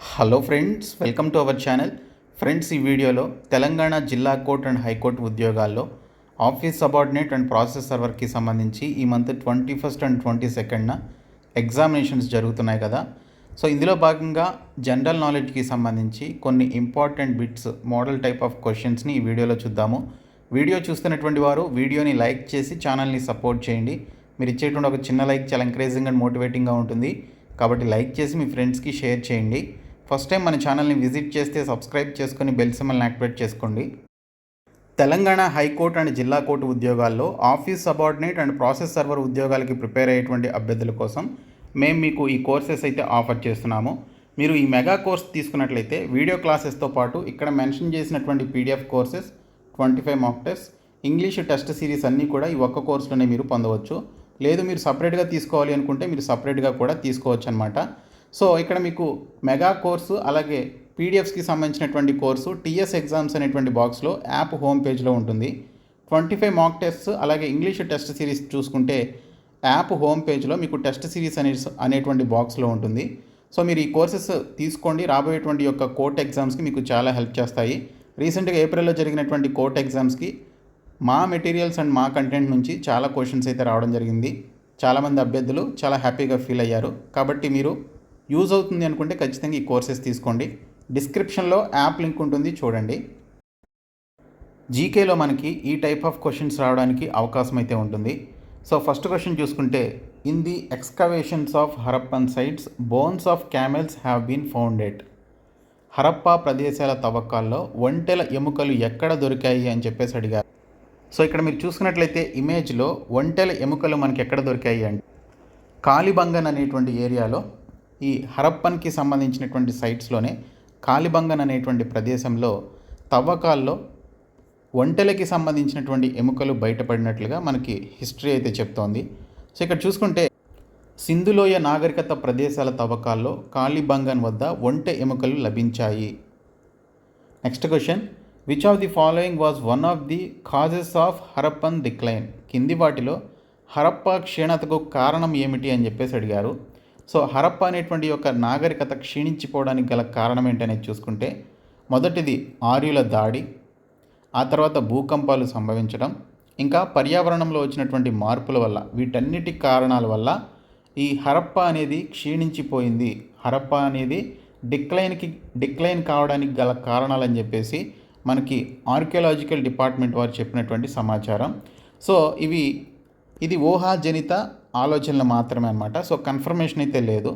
Hello friends welcome to our channel. Friends ఈ వీడియోలో తెలంగాణ జిల్లా కోర్ట్ అండ్ హైకోర్టు ఉద్యోగాల్లో ఆఫీస్ సబార్డినేట్ అండ్ ప్రాసెస్ సర్వర్కి సంబంధించి ఈ month twenty first and twenty సెకండ్న examinations జరుగుతున్నాయి కదా. సో ఇందులో భాగంగా జనరల్ నాలెడ్జ్కి సంబంధించి కొన్ని important bits model type of క్వశ్చన్స్ని ఈ వీడియోలో చూద్దాము. వీడియో చూస్తున్నటువంటి వారు వీడియోని లైక్ చేసి ఛానల్ని సపోర్ట్ చేయండి. మీరు ఇచ్చేటువంటి ఒక చిన్న లైక్ చాలా ఎంకరేజింగ్ అండ్ మోటివేటింగ్గా ఉంటుంది. కాబట్టి లైక్ చేసి మీ ఫ్రెండ్స్కి షేర్ చేయండి. ఫస్ట్ టైం మన ఛానల్ని విజిట్ చేస్తే సబ్స్క్రైబ్ చేసుకొని బెల్ సిమ్మల్ని యాక్టివేట్ చేసుకోండి. తెలంగాణ హైకోర్టు అండ్ జిల్లా కోర్టు ఉద్యోగాల్లో office subordinate and process server ఉద్యోగాలకి ప్రిపేర్ అయ్యేటువంటి అభ్యర్థుల కోసం మేము మీకు ఈ కోర్సెస్ అయితే ఆఫర్ చేస్తున్నాము. మీరు ఈ మెగా కోర్స్ తీసుకున్నట్లయితే వీడియో క్లాసెస్తో పాటు ఇక్కడ మెన్షన్ చేసినటువంటి PDF courses twenty five mock test English test series అన్నీ కూడా ఈ ఒక్క కోర్సులోనే మీరు పొందవచ్చు. లేదు మీరు సపరేట్గా తీసుకోవాలి అనుకుంటే మీరు సపరేట్గా కూడా తీసుకోవచ్చు అనమాట సో ఇక్కడ మీకు మెగా కోర్సు అలాగే పీడిఎఫ్స్కి సంబంధించినటువంటి కోర్సు టీఎస్ ఎగ్జామ్స్ అనేటువంటి బాక్స్లో యాప్ హోమ్ పేజ్లో ఉంటుంది. ట్వంటీ ఫైవ్ మాక్ టెస్ట్ అలాగే ఇంగ్లీష్ టెస్ట్ సిరీస్ చూసుకుంటే యాప్ హోమ్ పేజ్లో మీకు టెస్ట్ సిరీస్ అనే అనేటువంటి బాక్స్లో ఉంటుంది. సో మీరు ఈ కోర్సెస్ తీసుకోండి. రాబోయేటువంటి యొక్క కోర్ట్ ఎగ్జామ్స్కి మీకు చాలా హెల్ప్ చేస్తాయి. రీసెంట్గా ఏప్రిల్లో జరిగినటువంటి కోర్ట్ ఎగ్జామ్స్కి మా మెటీరియల్స్ అండ్ మా కంటెంట్ నుంచి చాలా క్వశ్చన్స్ అయితే రావడం జరిగింది. చాలామంది అభ్యర్థులు చాలా హ్యాపీగా ఫీల్ అయ్యారు. కాబట్టి మీరు యూజ్ అవుతుంది అనుకుంటే ఖచ్చితంగా ఈ కోర్సెస్ తీసుకోండి. డిస్క్రిప్షన్లో యాప్ లింక్ ఉంటుంది చూడండి. జీకేలో మనకి ఈ టైప్ ఆఫ్ క్వశ్చన్స్ రావడానికి అవకాశం అయితే ఉంటుంది. సో ఫస్ట్ క్వశ్చన్ చూసుకుంటే in the excavations of Harappan sites bones of camels have been founded Harappa ప్రదేశాల తవ్వకాల్లో ఒంటెల ఎముకలు ఎక్కడ దొరికాయి అని చెప్పేసి అడిగారు. సో ఇక్కడ మీరు చూసుకున్నట్లయితే ఇమేజ్లో ఒంటెల ఎముకలు మనకి ఎక్కడ దొరికాయి అంటే కాలిబంగన్ అనేటువంటి ఏరియాలో ఈ హరప్పన్కి సంబంధించినటువంటి సైట్స్లోనే కాలిబంగన్ అనేటువంటి ప్రదేశంలో తవ్వకాల్లో ఒంటెలకి సంబంధించినటువంటి ఎముకలు బయటపడినట్లుగా మనకి హిస్టరీ అయితే చెప్తోంది. సో ఇక్కడ చూసుకుంటే సింధులోయ నాగరికత ప్రదేశాల తవ్వకాల్లో కాలిబంగన్ వద్ద ఒంటె ఎముకలు లభించాయి. Next question. Which of the following was one of the causes of Harappan decline? కింది వాటిలో హరప్పా క్షీణతకు కారణం ఏమిటి అని చెప్పేసి అడిగారు. సో హరప్ప అనేటువంటి యొక్క నాగరికత క్షీణించిపోవడానికి గల కారణం ఏంటనేది చూసుకుంటే మొదటిది ఆర్యుల దాడి ఆ తర్వాత భూకంపాలు సంభవించడం ఇంకా పర్యావరణంలో వచ్చినటువంటి మార్పుల వల్ల వీటన్నిటి కారణాల వల్ల ఈ హరప్ప అనేది క్షీణించిపోయింది. హరప్ప అనేది డిక్లైన్కి డిక్లైన్ కావడానికి గల కారణాలు అని చెప్పేసి మనకి ఆర్కియలాజికల్ డిపార్ట్మెంట్ వారు చెప్పినటువంటి సమాచారం. సో ఇవి ఇది ఊహాజనిత ఆలోచనలు మాత్రమే అనమాట సో కన్ఫర్మేషన్ అయితే లేదు.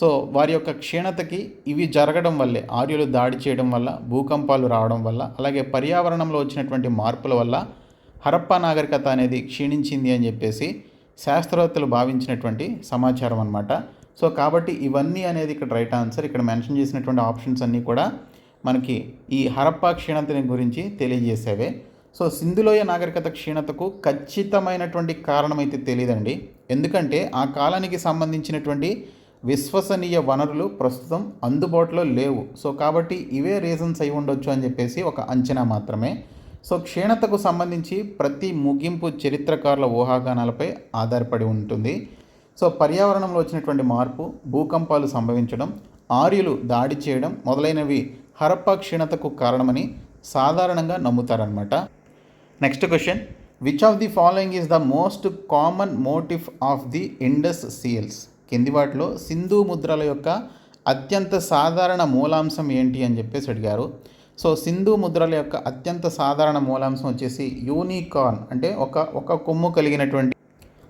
సో వారి యొక్క క్షీణతకి ఇవి జరగడం వల్లే ఆర్యులు దాడి చేయడం వల్ల భూకంపాలు రావడం వల్ల అలాగే పర్యావరణంలో వచ్చినటువంటి మార్పుల వల్ల హరప్పా నాగరికత అనేది క్షీణించింది అని చెప్పేసి శాస్త్రవేత్తలు భావించినటువంటి సమాచారం అనమాట సో కాబట్టి ఇవన్నీ అనేది ఇక్కడ రైట్ ఆన్సర్ ఇక్కడ మెన్షన్ చేసినటువంటి ఆప్షన్స్ అన్నీ కూడా మనకి ఈ హరప్పా క్షీణతని గురించి తెలియజేసేవే. సో సింధులోయ నాగరికత క్షీణతకు ఖచ్చితమైనటువంటి కారణం అయితే తెలియదండి ఎందుకంటే ఆ కాలానికి సంబంధించినటువంటి విశ్వసనీయ వనరులు ప్రస్తుతం అందుబాటులో లేవు. సో కాబట్టి ఇవే రీజన్స్ అయి ఉండొచ్చు అని చెప్పేసి ఒక అంచనా మాత్రమే. సో క్షీణతకు సంబంధించి ప్రతి ముగింపు చరిత్రకారుల ఊహాగానాలపై ఆధారపడి ఉంటుంది. సో పర్యావరణంలో వచ్చినటువంటి మార్పు భూకంపాలు సంభవించడం ఆర్యులు దాడి చేయడం మొదలైనవి హరప్ప క్షీణతకు కారణమని సాధారణంగా నమ్ముతారనమాట next question which of the following is the most common motive of the Indus seals కింది వాటిలో సింధు ముద్రల యొక్క అత్యంత సాధారణ మూలాంశం ఏంటి అని చెప్పేసి అడిగారు. సో సింధు ముద్రల యొక్క అత్యంత సాధారణ మూలాంశం వచ్చేసి యూనికార్న్ అంటే ఒక ఒక కొమ్ము కలిగినటువంటి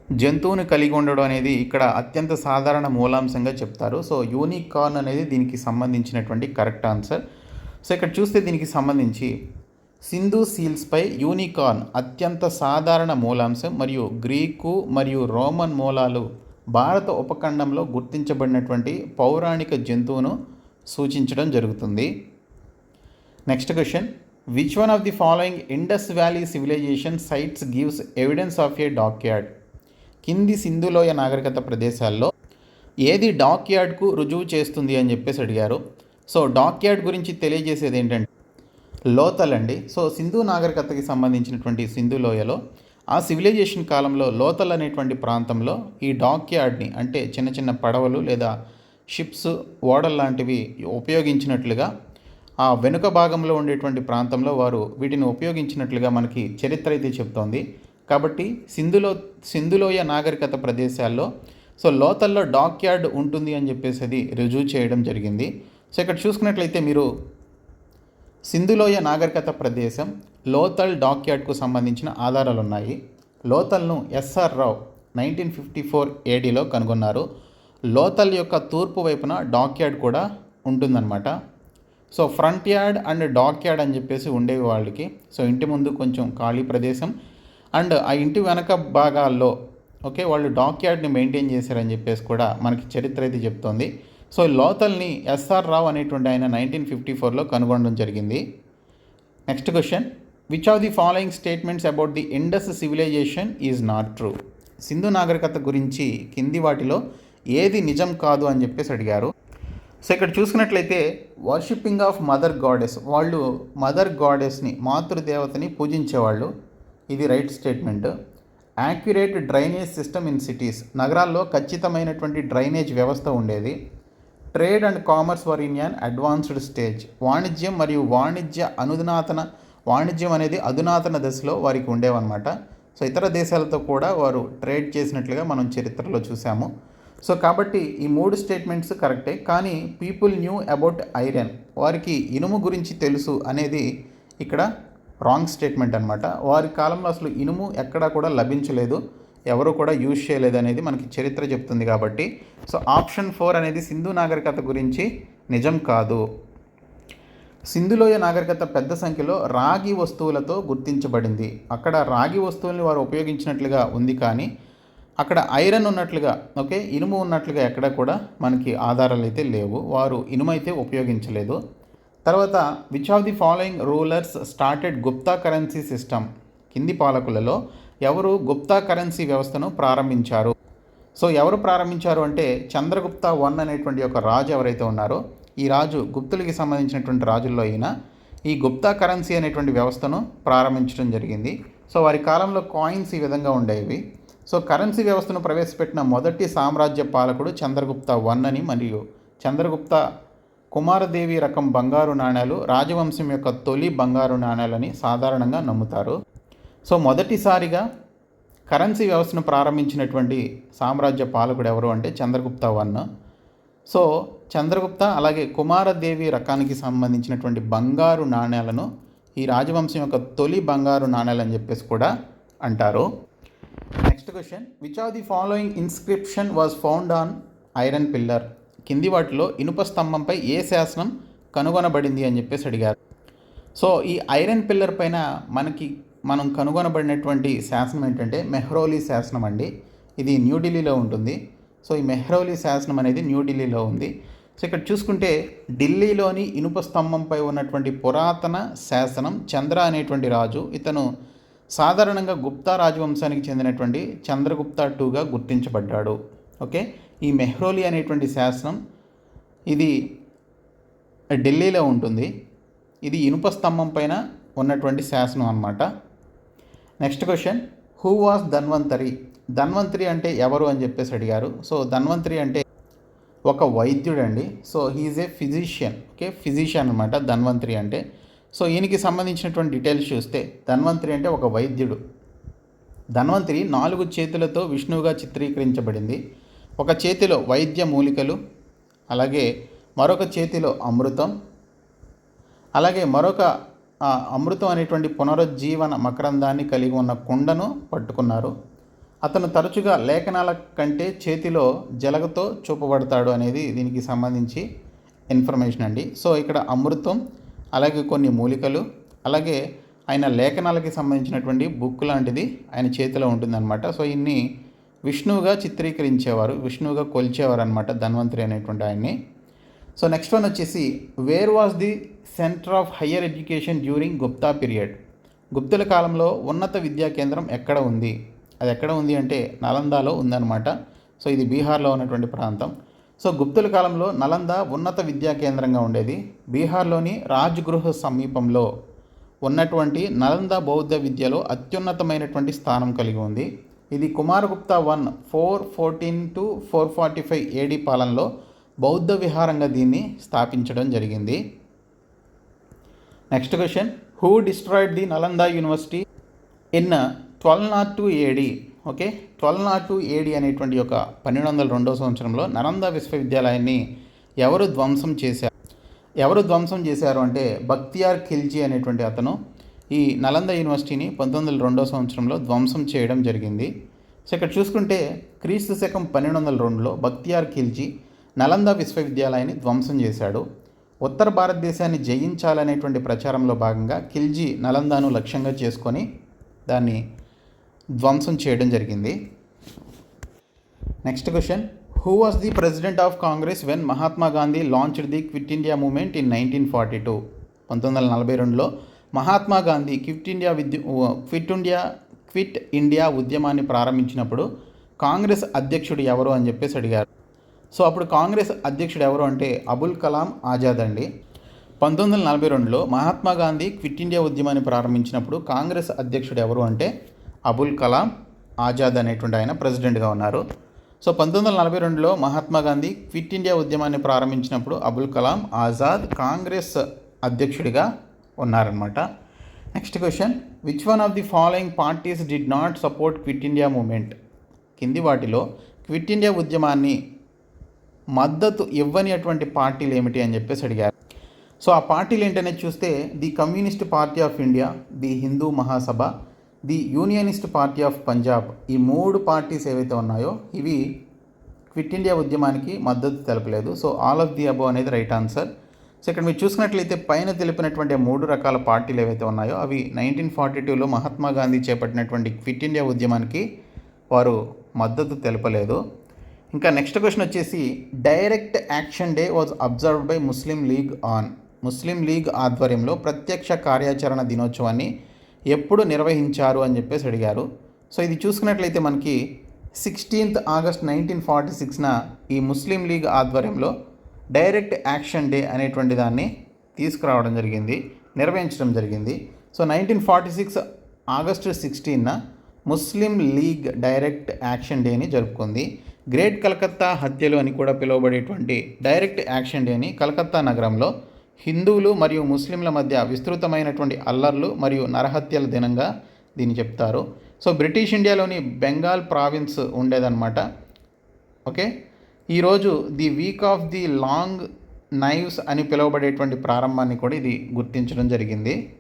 జంతువుని కలిగి ఉండడం అనేది ఇక్కడ అత్యంత సాధారణ మూలాంశంగా చెప్తారు. సో యూనికార్న్ అనేది దీనికి సంబంధించినటువంటి కరెక్ట్ ఆన్సర్. సో ఇక్కడ చూస్తే దీనికి సంబంధించి సింధు సీల్స్పై యూనికార్న్ అత్యంత సాధారణ మూలాంశం మరియు గ్రీకు మరియు రోమన్ మూలాలు భారత ఉపఖండంలో గుర్తించబడినటువంటి పౌరాణిక జంతువును సూచించడం జరుగుతుంది. Next question which one of the following Indus Valley civilization sites gives evidence of a dockyard కింది సింధులోయ నాగరికత ప్రదేశాల్లో ఏది డాక్యార్డ్కు రుజువు చేస్తుంది అని చెప్పేసి అడిగారు. సో డాక్యార్డ్ గురించి తెలియజేసేది ఏంటంటే లోతలండి. సో సింధు నాగరికతకి సంబంధించినటువంటి సింధు లోయలో ఆ సివిలైజేషన్ కాలంలో లోతల్ అనేటువంటి ప్రాంతంలో ఈ డాక్ యార్డ్ని అంటే చిన్న చిన్న పడవలు లేదా షిప్స్ ఓడల్ లాంటివి ఉపయోగించినట్లుగా ఆ వెనుక భాగంలో ఉండేటువంటి ప్రాంతంలో వారు వీటిని ఉపయోగించినట్లుగా మనకి చరిత్ర అయితే చెప్తోంది. కాబట్టి సింధులో సింధులోయ నాగరికత ప్రదేశాల్లో సో లోతల్లో డాక్ యార్డ్ ఉంటుంది అని చెప్పేసి అది రుజువు చేయడం జరిగింది. సో ఇక్కడ చూసుకున్నట్లయితే మీరు సింధులోయ నాగరికత ప్రదేశం లోతల్ డాక్ యార్డ్కు సంబంధించిన ఆధారాలు ఉన్నాయి లోతల్ను S R Rao nineteen fifty four ఏడీలో కనుగొన్నారు. లోతల్ యొక్క తూర్పు వైపున డాక్ యార్డ్ కూడా ఉంటుందన్నమాట. So front yard and dock yard అని చెప్పేసి ఉండేవి వాళ్ళకి. సో ఇంటి ముందు కొంచెం ఖాళీ ప్రదేశం. అండ్ ఆ ఇంటి వెనక భాగాల్లో ఓకే వాళ్ళు డాక్ యార్డ్ని మెయింటైన్ చేశారని చెప్పేసి కూడా మనకి చరిత్ర అయితే చెప్తోంది. సో లోతల్ని ఎస్ఆర్ రావు అనేటువంటి ఆయన నైన్టీన్ ఫిఫ్టీ ఫోర్లో కనుగొనడం జరిగింది. Next question which of the following statements about the Indus civilization is not true Sindhu నాగరికత గురించి కింది వాటిలో ఏది నిజం కాదు అని చెప్పేసి అడిగారు. సో ఇక్కడ చూసుకున్నట్లయితే వర్షిప్పింగ్ ఆఫ్ మదర్ గాడెస్ వాళ్ళు మదర్ గాడెస్ని మాతృదేవతని పూజించేవాళ్ళు. ఇది right statement accurate drainage system in cities నగరాల్లో ఖచ్చితమైనటువంటి డ్రైనేజ్ వ్యవస్థ ఉండేది. Trade and commerce were in an advanced stage. వాణిజ్యం మరియు వాణిజ్య అనుధునాతన వాణిజ్యం అనేది అధునాతన దశలో వారికి ఉండేవన్నమాట. సో ఇతర దేశాలతో కూడా వారు ట్రేడ్ చేసినట్లుగా మనం చరిత్రలో చూసాము సో కాబట్టి ఈ మూడు స్టేట్మెంట్స్ కరెక్టే. కానీ పీపుల్ న్యూ అబౌట్ ఐరన్. వారికి ఇనుము గురించి తెలుసు అనేది ఇక్కడ రాంగ్ స్టేట్మెంట్ అనమాట వారి కాలంలో అసలు ఇనుము ఎక్కడా కూడా లభించలేదు. ఎవరు కూడా యూజ్ చేయలేదు అనేది మనకి చరిత్ర చెప్తుంది కాబట్టి. సో ఆప్షన్ ఫోర్ అనేది సింధు నాగరికత గురించి నిజం కాదు. సింధులోయ నాగరికత పెద్ద సంఖ్యలో రాగి వస్తువులతో గుర్తించబడింది. అక్కడ రాగి వస్తువుల్ని వారు ఉపయోగించినట్లుగా ఉంది కానీ అక్కడ ఐరన్ ఉన్నట్లుగా ఓకే ఇనుము ఉన్నట్లుగా ఎక్కడ కూడా మనకి ఆధారాలు అయితే లేవు. వారు ఇనుము అయితే ఉపయోగించలేదు. తర్వాత which of the following rulers started Gupta currency system కింది పాలకులలో ఎవరు గుప్తా కరెన్సీ వ్యవస్థను ప్రారంభించారు? సో ఎవరు ప్రారంభించారు అంటే చంద్రగుప్త వన్ అనేటువంటి ఒక రాజు ఎవరైతే ఉన్నారో ఈ రాజు గుప్తులకి సంబంధించినటువంటి రాజుల్లో అయిన ఈ గుప్తా కరెన్సీ అనేటువంటి వ్యవస్థను ప్రారంభించడం జరిగింది. సో వారి కాలంలో కాయిన్స్ ఈ విధంగా ఉండేవి. సో కరెన్సీ వ్యవస్థను ప్రవేశపెట్టిన మొదటి సామ్రాజ్య పాలకుడు చంద్రగుప్త వన్ అని మరియు చంద్రగుప్త కుమారదేవి రకం బంగారు నాణ్యాలు రాజవంశం యొక్క తొలి బంగారు నాణ్యాలని సాధారణంగా నమ్ముతారు. సో మొదటిసారిగా కరెన్సీ వ్యవస్థను ప్రారంభించినటువంటి సామ్రాజ్య పాలకుడు ఎవరు అంటే చంద్రగుప్త వన్. సో చంద్రగుప్త అలాగే కుమారదేవి రకానికి సంబంధించినటువంటి బంగారు నాణ్యాలను ఈ రాజవంశం యొక్క తొలి బంగారు నాణ్యాలు అని చెప్పేసి కూడా అంటారు. Next question which of the following inscription was found on iron pillar కింది వాటిలో ఇనుప స్తంభంపై ఏ శాసనం కనుగొనబడింది అని చెప్పేసి అడిగారు. సో ఈ ఐరన్ పిల్లర్ పైన మనకి మనం కనుగొనబడినటువంటి శాసనం ఏంటంటే మెహ్రౌలీ శాసనం అండి. ఇది న్యూఢిల్లీలో ఉంటుంది. సో ఈ మెహ్రౌలీ శాసనం అనేది న్యూఢిల్లీలో ఉంది. సో ఇక్కడ చూసుకుంటే ఢిల్లీలోని ఇనుప స్తంభంపై ఉన్నటువంటి పురాతన శాసనం చంద్ర అనేటువంటి రాజు ఇతను సాధారణంగా గుప్తా రాజవంశానికి చెందినటువంటి చంద్రగుప్త టూగా గుర్తించబడ్డాడు. ఓకే? ఈ మెహ్రోలి అనేటువంటి శాసనం ఇది ఢిల్లీలో ఉంటుంది. ఇది ఇనుప స్తంభం పైన ఉన్నటువంటి శాసనం అన్నమాట. Next question who was Dhanvantari Dhanvantari అంటే ఎవరు అని చెప్పేసి అడిగారు. సో ధన్వంతరి అంటే ఒక వైద్యుడు అండి so he is a physician okay physician అనమాట ధన్వంతరి అంటే. సో ఈయనకి సంబంధించినటువంటి డీటెయిల్స్ చూస్తే ధన్వంతరి అంటే ఒక వైద్యుడు. ధన్వంతరి నాలుగు చేతులతో విష్ణువుగా చిత్రీకరించబడింది. ఒక చేతిలో వైద్య మూలికలు అలాగే మరొక చేతిలో అమృతం అలాగే మరొక ఆ, అమృతం అనేటువంటి పునరుజ్జీవన మకరందాన్ని కలిగి ఉన్న కుండను పట్టుకున్నారు. అతను తరచుగా లేఖనాల కంటే చేతిలో జలగతో చూపబడతాడు అనేది దీనికి సంబంధించి ఇన్ఫర్మేషన్ అండి. సో ఇక్కడ అమృతం అలాగే కొన్ని మూలికలు అలాగే ఆయన లేఖనాలకి సంబంధించినటువంటి బుక్ లాంటిది ఆయన చేతిలో ఉంటుందన్నమాట. సో ఇన్ని విష్ణువుగా చిత్రీకరించేవారు విష్ణువుగా కొలిచేవారు అనమాట ధన్వంతరి అనేటువంటి ఆయన్ని. సో నెక్స్ట్ వన్ వచ్చేసి where was the centre of higher education during Gupta period గుప్తుల కాలంలో ఉన్నత విద్యా కేంద్రం ఎక్కడ ఉంది? అది ఎక్కడ ఉంది అంటే నలందాలో ఉందన్నమాట. సో ఇది బీహార్లో ఉన్నటువంటి ప్రాంతం. సో గుప్తుల కాలంలో నలంద ఉన్నత విద్యా కేంద్రంగా ఉండేది. బీహార్లోని రాజ్గృహ సమీపంలో ఉన్నటువంటి నలంద బౌద్ధ విద్యలో అత్యున్నతమైనటువంటి స్థానం కలిగి ఉంది. ఇది Kumaragupta one four fourteen to four forty five AD పాలనలో బౌద్ధ విహారంగా దీన్ని స్థాపించడం జరిగింది. Next question who destroyed the Nalanda university in twelve nought two AD okay twelve nought two AD అనేటువంటి ఒక పన్నెండు వందల రెండవ సంవత్సరంలో నలంద విశ్వవిద్యాలయాన్ని ఎవరు ధ్వంసం చేశారు? ఎవరు ధ్వంసం చేశారు అంటే బక్తియార్ ఖిల్జీ అనేటువంటి అతను ఈ నలంద యూనివర్సిటీని పంతొమ్మిది వందల రెండవ సంవత్సరంలో ధ్వంసం చేయడం జరిగింది. సో ఇక్కడ చూసుకుంటే క్రీస్తు శకం పన్నెండు వందల రెండులో బక్తియార్ ఖిల్జీ నలంద విశ్వవిద్యాలయాన్ని ధ్వంసం చేశాడు. ఉత్తర భారతదేశాన్ని జయించాలనేటువంటి ప్రచారంలో భాగంగా ఖిల్జీ నలందాను లక్ష్యంగా చేసుకొని దాన్ని ధ్వంసం చేయడం జరిగింది. Next question. Who was the president of Congress when Mahatma Gandhi launched the quit India movement in nineteen forty two పంతొమ్మిది వందల నలభై రెండులో మహాత్మా గాంధీ క్విట్ ఇండియా విద్య క్విట్ ఇండియా క్విట్ ఇండియా ఉద్యమాన్ని ప్రారంభించినప్పుడు కాంగ్రెస్ అధ్యక్షుడు ఎవరు అని చెప్పేసి అడిగారు. సో అప్పుడు కాంగ్రెస్ అధ్యక్షుడు ఎవరు అంటే అబుల్ కలాం ఆజాద్ అండి. పంతొమ్మిది వందల నలభై రెండులో మహాత్మా గాంధీ క్విట్ ఇండియా ఉద్యమాన్ని ప్రారంభించినప్పుడు కాంగ్రెస్ అధ్యక్షుడు ఎవరు అంటే అబుల్ కలాం ఆజాద్ అనేటువంటి ఆయన ప్రెసిడెంట్గా ఉన్నారు. సో పంతొమ్మిది వందల నలభై రెండులో మహాత్మా గాంధీ క్విట్ ఇండియా ఉద్యమాన్ని ప్రారంభించినప్పుడు అబుల్ కలాం ఆజాద్ కాంగ్రెస్ అధ్యక్షుడిగా ఉన్నారనమాట next question. Which one of the following parties did not support quit India movement కింది వాటిలో క్విట్ ఇండియా ఉద్యమాన్ని మద్దతు ఇవ్వని అటువంటి పార్టీలు ఏమిటి అని చెప్పేసి అడిగారు. సో ఆ పార్టీలు ఏంటనేది చూస్తే the communist party of India the Hindu Mahasabha the unionist party of Punjab ఈ మూడు పార్టీస్ ఏవైతే ఉన్నాయో ఇవి క్విట్ ఇండియా ఉద్యమానికి మద్దతు తెలపలేదు. So all of the above అనేది రైట్ ఆన్సర్. సో ఇక్కడ మీరు చూసుకున్నట్లయితే పైన తెలిపినటువంటి మూడు రకాల పార్టీలు ఏవైతే ఉన్నాయో అవి నైన్టీన్ ఫార్టీ టూలో మహాత్మా గాంధీ చేపట్టినటువంటి క్విట్ ఇండియా ఉద్యమానికి వారు మద్దతు తెలపలేదు. ఇంకా నెక్స్ట్ క్వశ్చన్ వచ్చేసి direct action day was observed by Muslim League on Muslim League ఆధ్వర్యంలో ప్రత్యక్ష కార్యాచరణ దినోత్సవాన్ని ఎప్పుడు నిర్వహించారు అని చెప్పేసి అడిగారు. సో ఇది చూసుకున్నట్లయితే మనకి సిక్స్టీన్త్ ఆగస్ట్ నైన్టీన్ ఫార్టీ సిక్స్న ఈ ముస్లిం లీగ్ ఆధ్వర్యంలో డైరెక్ట్ యాక్షన్ డే అనేటువంటి దాన్ని తీసుకురావడం జరిగింది నిర్వహించడం జరిగింది. So nineteen forty six August సిక్స్టీన్న Muslim League direct action డేని జరుపుకుంది. గ్రేట్ కలకత్తా హత్యలు అని కూడా పిలువబడేటువంటి డైరెక్ట్ యాక్షన్ డేని కలకత్తా నగరంలో హిందువులు మరియు ముస్లింల మధ్య విస్తృతమైనటువంటి అల్లర్లు మరియు నరహత్యల దినంగా దీన్ని చెప్తారు. సో బ్రిటిష్ ఇండియాలోని బెంగాల్ ప్రావిన్స్ ఉండేదన్నమాట. ఓకే? ఈరోజు the week of the long knives అని పిలువబడేటువంటి ప్రారంభాన్ని కూడా ఇది గుర్తించడం జరిగింది.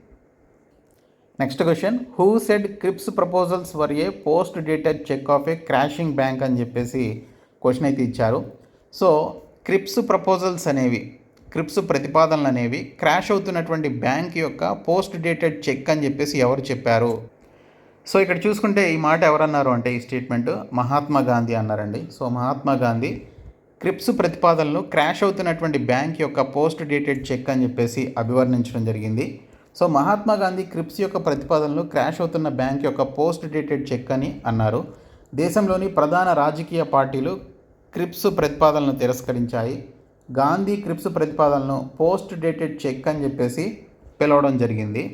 Next question who said Cripps proposals were a post dated cheque of a crashing bank అని చెప్పేసి క్వశ్చన్ అయితే ఇచ్చారు. సో క్రిప్స్ ప్రపోజల్స్ అనేవి క్రిప్స్ ప్రతిపాదనలు అనేవి క్రాష్ అవుతున్నటువంటి బ్యాంక్ యొక్క పోస్ట్ డేటెడ్ చెక్ అని చెప్పేసి ఎవరు చెప్పారు? సో ఇక్కడ చూసుకుంటే ఈ మాట ఎవరన్నారు అంటే ఈ స్టేట్మెంట్ మహాత్మా గాంధీ అన్నారండి. సో మహాత్మా గాంధీ క్రిప్స్ ప్రతిపాదనలు క్రాష్ అవుతున్నటువంటి బ్యాంక్ యొక్క పోస్ట్ డేటెడ్ చెక్ అని చెప్పేసి అభివర్ణించడం జరిగింది. సో మహాత్మా గాంధీ క్రిప్స్ యొక్క ప్రతిపాదనలు క్రాష్ అవుతున్న బ్యాంక్ యొక్క పోస్ట్ డేటెడ్ చెక్ అని అన్నారు. దేశంలోని ప్రధాన రాజకీయ పార్టీలు క్రిప్స్ ప్రతిపాదనలను తిరస్కరించాయి. గాంధీ క్రిప్స్ ప్రతిపాదనలను పోస్ట్ డేటెడ్ చెక్ అని చెప్పేసి పిలవడం జరిగింది.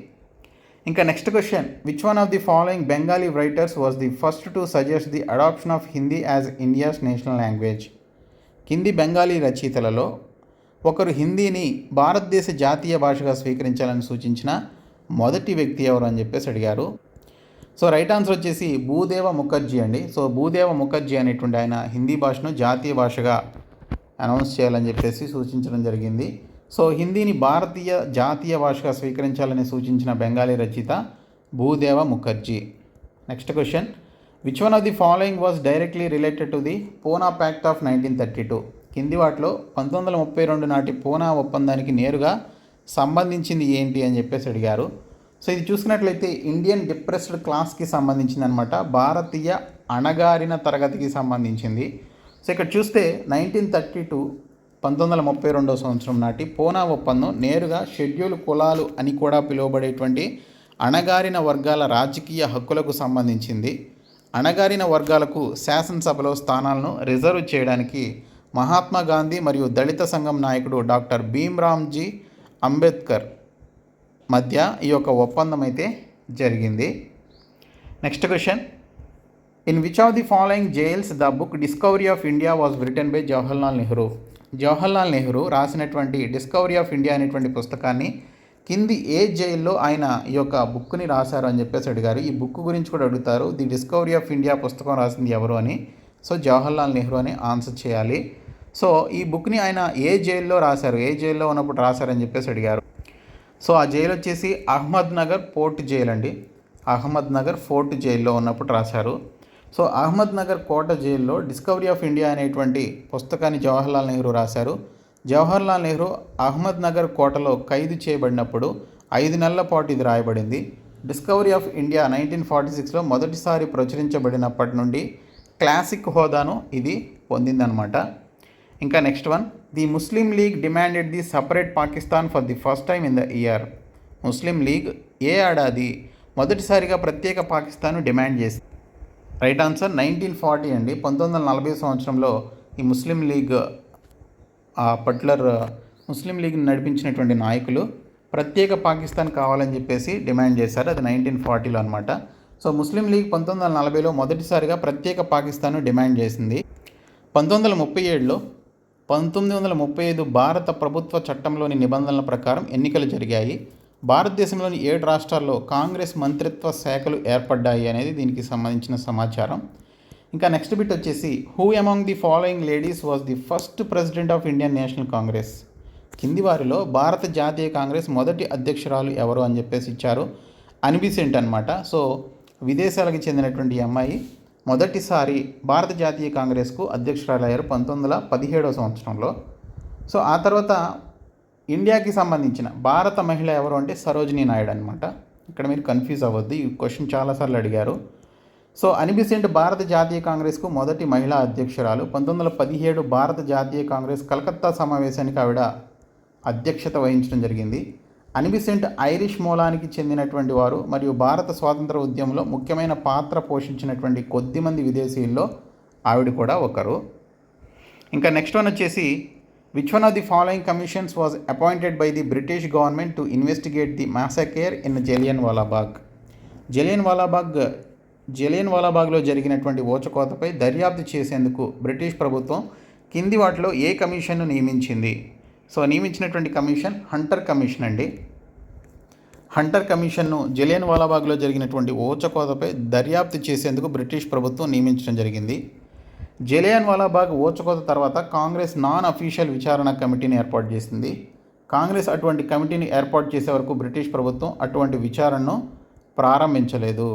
ఇంకా next question. Which one of the following Bengali writers was the first to suggest the adoption of Hindi as India's national language కింది బెంగాలీ రచయితలలో ఒకరు హిందీని భారతదేశ జాతీయ భాషగా స్వీకరించాలని సూచించిన మొదటి వ్యక్తి ఎవరు అని చెప్పేసి అడిగారు. సో రైట్ ఆన్సర్ వచ్చేసి భూదేవ ముఖర్జీ అండి. సో భూదేవ ముఖర్జీ అనేటువంటి ఆయన హిందీ భాషను జాతీయ భాషగా అనౌన్స్ చేయాలని చెప్పేసి సూచించడం జరిగింది. సో హిందీని భారతీయ జాతీయ భాషగా స్వీకరించాలని సూచించిన బెంగాలీ రచయిత Bhudev Mukherjee. Next question. Which one of the following was directly related to the Poona pact of nineteen thirty two కింది వాటిలో పంతొమ్మిది వందల ముప్పై రెండు నాటి పూనా ఒప్పందానికి నేరుగా సంబంధించింది ఏంటి అని చెప్పేసి అడిగారు. సో ఇది చూసుకున్నట్లయితే ఇండియన్ డిప్రెస్డ్ క్లాస్కి సంబంధించింది అనమాట భారతీయ అణగారిన తరగతికి సంబంధించింది. సో ఇక్కడ చూస్తే నైన్టీన్ థర్టీ టూ పంతొమ్మిది వందల ముప్పై రెండవ సంవత్సరం నాటి పూనా ఒప్పందం నేరుగా షెడ్యూల్ కులాలు అని కూడా పిలువబడేటువంటి అణగారిన వర్గాల రాజకీయ హక్కులకు సంబంధించింది. అణగారిన వర్గాలకు శాసనసభలో స్థానాలను రిజర్వ్ చేయడానికి మహాత్మా గాంధీ మరియు దళిత సంఘం నాయకుడు డాక్టర్ భీమ్రామ్జీ అంబేద్కర్ మధ్య ఈ యొక్క ఒప్పందం అయితే జరిగింది. Next question in which of the following jails the book discovery of India was written by Jawaharlal Nehru Jawaharlal Nehru రాసినటువంటి డిస్కవరీ ఆఫ్ ఇండియా అనేటువంటి పుస్తకాన్ని కింది ఏ జైల్లో ఆయన ఈ యొక్క బుక్ని రాశారు అని చెప్పేసి అడిగారు. ఈ బుక్ గురించి కూడా అడుగుతారు. ది డిస్కవరీ ఆఫ్ ఇండియా పుస్తకం రాసింది ఎవరు అని? సో జవహర్లాల్ నెహ్రూ అని ఆన్సర్ చేయాలి. సో ఈ బుక్ని ఆయన ఏ జైల్లో రాశారు? ఏ జైల్లో ఉన్నప్పుడు రాశారని చెప్పేసి అడిగారు. సో ఆ జైలు వచ్చేసి అహ్మద్ నగర్ పోర్ట్ జైలు అండి. అహ్మద్ నగర్ ఫోర్ట్ జైల్లో ఉన్నప్పుడు రాశారు. సో అహ్మద్ నగర్ కోట జైల్లో డిస్కవరీ ఆఫ్ ఇండియా అనేటువంటి పుస్తకాన్ని జవహర్లాల్ నెహ్రూ రాశారు. జవహర్లాల్ నెహ్రూ అహ్మద్ నగర్ కోటలో ఖైదు చేయబడినప్పుడు ఐదు నెలల పాటు ఇది రాయబడింది. Discovery of India nineteen forty సిక్స్లో మొదటిసారి ప్రచురించబడినప్పటి నుండి క్లాసిక్ హోదాను ఇది పొందిందనమాట ఇంకా next one the Muslim League demanded the separate Pakistan for the first time in the year Muslim League ఏ ఏడాది మొదటిసారిగా ప్రత్యేక పాకిస్తాన్ డిమాండ్ చేసి రైట్ ఆన్సర్ నైన్టీన్ ఫార్టీ అండి. పంతొమ్మిది వందల నలభై సంవత్సరంలో ఈ ముస్లిం లీగ్ ఆ పర్టికులర్ ముస్లిం లీగ్ని నడిపించినటువంటి నాయకులు ప్రత్యేక పాకిస్తాన్ కావాలని చెప్పేసి డిమాండ్ చేశారు. అది నైన్టీన్ ఫార్టీలో అనమాట సో ముస్లిం లీగ్ పంతొమ్మిది వందల నలభైలో మొదటిసారిగా ప్రత్యేక పాకిస్తాన్ డిమాండ్ చేసింది. పంతొమ్మిది వందల ముప్పై ఏడులో పంతొమ్మిది వందల ముప్పై ఐదు భారత ప్రభుత్వ చట్టంలోని నిబంధనల ప్రకారం ఎన్నికలు జరిగాయి. భారతదేశంలోని ఏడు రాష్ట్రాల్లో కాంగ్రెస్ మంత్రిత్వ శాఖలు ఏర్పడ్డాయి అనేది దీనికి సంబంధించిన సమాచారం. ఇంకా నెక్స్ట్ బిట్ వచ్చేసి who among the following ladies was the first president of Indian national Congress కింది వారిలో భారత జాతీయ కాంగ్రెస్ మొదటి అధ్యక్షురాలు ఎవరు అని చెప్పేసి ఇచ్చారు. అనిబిసెంట్ అనమాట సో విదేశాలకు చెందినటువంటి అమ్మాయి. మొదటిసారి భారత జాతీయ కాంగ్రెస్కు అధ్యక్షురాలయ్యారు పంతొమ్మిది వందల పదిహేడవ సంవత్సరంలో. సో ఆ తర్వాత ఇండియాకి సంబంధించిన భారత మహిళ ఎవరు అంటే సరోజినీ నాయుడు అనమాట ఇక్కడ మీరు కన్ఫ్యూజ్ అవ్వద్దు ఈ క్వశ్చన్ చాలాసార్లు అడిగారు. సో అనిబిసెంట్ భారత జాతీయ కాంగ్రెస్కు మొదటి మహిళా అధ్యక్షురాలు? పంతొమ్మిది వందల పదిహేడు భారత జాతీయ కాంగ్రెస్ కలకత్తా సమావేశానికి ఆవిడ అధ్యక్షత వహించడం జరిగింది. అనిబిసెంట్ ఐరిష్ మూలానికి చెందినటువంటి వారు మరియు భారత స్వాతంత్ర ఉద్యమంలో ముఖ్యమైన పాత్ర పోషించినటువంటి కొద్దిమంది విదేశీయుల్లో ఆవిడ కూడా ఒకరు. ఇంకా నెక్స్ట్ వన్ వచ్చేసి which one of the following commissions was appointed by the British government to investigate the massacre in Jallian Walabagh Jallian Walabagh Jallian వాలాబాగ్లో జరిగినటువంటి ఓచకోతపై దర్యాప్తు చేసేందుకు బ్రిటిష్ ప్రభుత్వం కింది వాటిలో ఏ కమిషన్ను నియమించింది? సో నియమించినటువంటి కమిషన్ హంటర్ కమిషన్ అండి. హంటర్ కమిషన్ను జలియన్ వాలాబాగ్లో జరిగినటువంటి ఓచకోతపై దర్యాప్తు చేసేందుకు బ్రిటిష్ ప్రభుత్వం నియమించడం జరిగింది. జలియన్ వాలాబాగ్ ఓచకోత తర్వాత కాంగ్రెస్ నాన్ అఫీషియల్ విచారణ కమిటీని ఏర్పాటు చేసింది. కాంగ్రెస్ అటువంటి కమిటీని ఏర్పాటు చేసే వరకు బ్రిటిష్ ప్రభుత్వం అటువంటి విచారణను ప్రారంభించలేదు.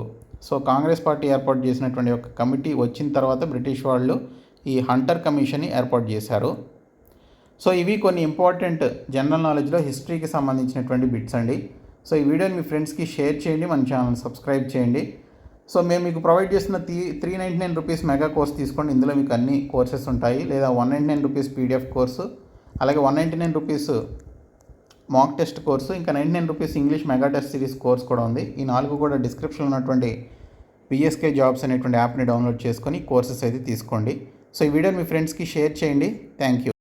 సో కాంగ్రెస్ పార్టీ ఏర్పాటు చేసినటువంటి ఒక కమిటీ వచ్చిన తర్వాత బ్రిటిష్ వాళ్ళు ఈ హంటర్ కమిషన్ని ఏర్పాటు చేశారు. సో ఇవి కొన్ని ఇంపార్టెంట్ జనరల్ నాలెడ్జ్లో హిస్టరీకి సంబంధించినటువంటి బిట్స్ అండి. సో ఈ వీడియోని మీ ఫ్రెండ్స్కి షేర్ చేయండి మన ఛానల్ సబ్స్క్రైబ్ చేయండి. సో మేము మీకు ప్రొవైడ్ చేసిన three three ninety nine rupees mega course తీసుకోండి. ఇందులో మీకు అన్ని కోర్సెస్ ఉంటాయి. లేదా one ninety nine rupees PDF course అలాగే one ninety nine rupees mock test course ఇంకా ninety nine rupees English mega test series course కూడా ఉంది. ఈ నాలుగు కూడా డిస్క్రిప్షన్లో ఉన్నటువంటి పిఎస్కే జాబ్స్ అనేటువంటి యాప్ని డౌన్లోడ్ చేసుకొని కోర్సెస్ అయితే తీసుకోండి. సో ఈ వీడియోని మీ ఫ్రెండ్స్కి షేర్ చేయండి. Thank you.